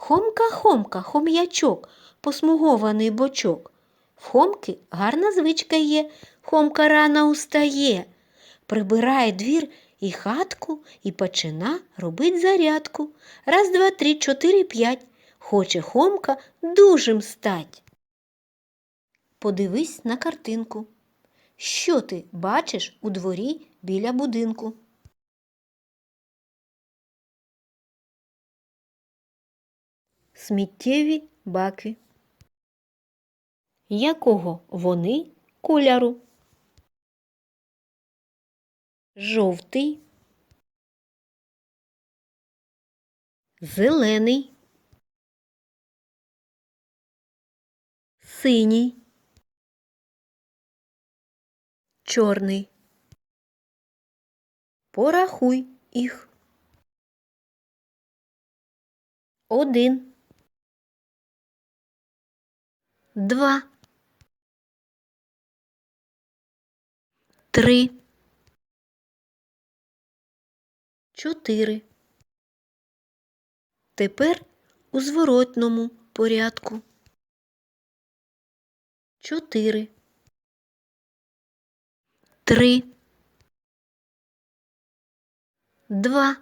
Хомка-хомка, хом'ячок, посмугований бочок. В хомки гарна звичка є, хомка рано устає. Прибирає двір і хатку і почина робить зарядку. Раз, два, три, чотири, п'ять. Хоче хомка дужим стать. Подивись на картинку. Що ти бачиш у дворі біля будинку? Сміттєві баки. Якого вони кольору? Жовтий, зелений, синій, чорний. Порахуй їх. Один. Два. Три. Чотири. Тепер у зворотному порядку. Чотири. Три. Два.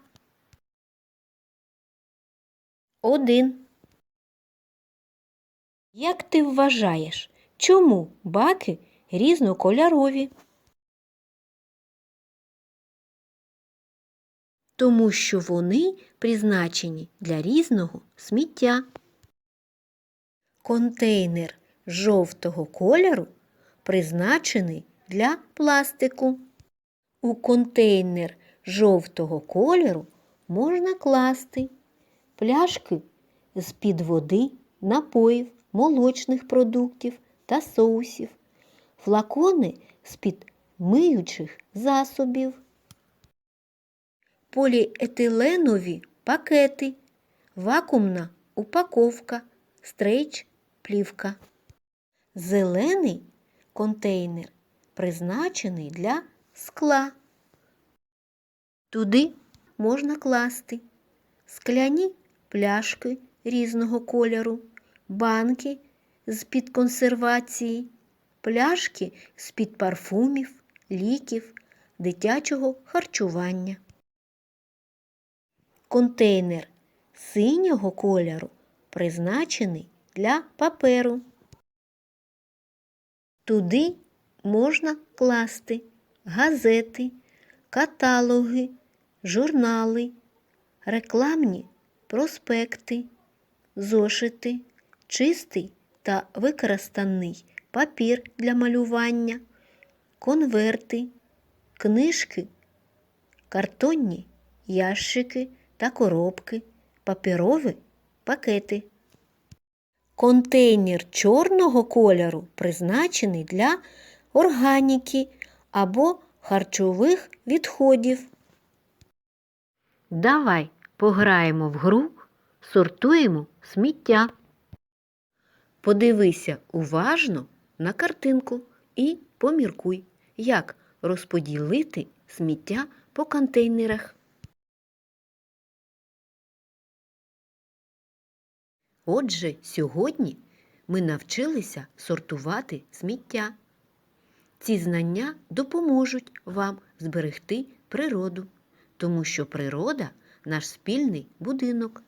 Один. Як ти вважаєш, чому баки різнокольорові? Тому що вони призначені для різного сміття. Контейнер жовтого кольору призначений для пластику. У контейнер жовтого кольору можна класти пляшки з-під води, напоїв, молочних продуктів та соусів, флакони з-під миючих засобів, поліетиленові пакети, вакуумна упаковка, стрейч плівка. Зелений контейнер призначений для скла. Туди можна класти скляні пляшки різного кольору, банки з-під консервації, пляшки з-під парфумів, ліків, дитячого харчування. Контейнер синього кольору призначений для паперу. Туди можна класти газети, каталоги, журнали, рекламні проспекти, зошити, чистий та використаний папір для малювання, конверти, книжки, картонні ящики та коробки, паперові пакети. Контейнер чорного кольору призначений для органіки або харчових відходів. Давай пограємо в гру, сортуємо сміття. Подивися уважно на картинку і поміркуй, як розподілити сміття по контейнерах. Отже, сьогодні ми навчилися сортувати сміття. Ці знання допоможуть вам зберегти природу, тому що природа наш спільний будинок.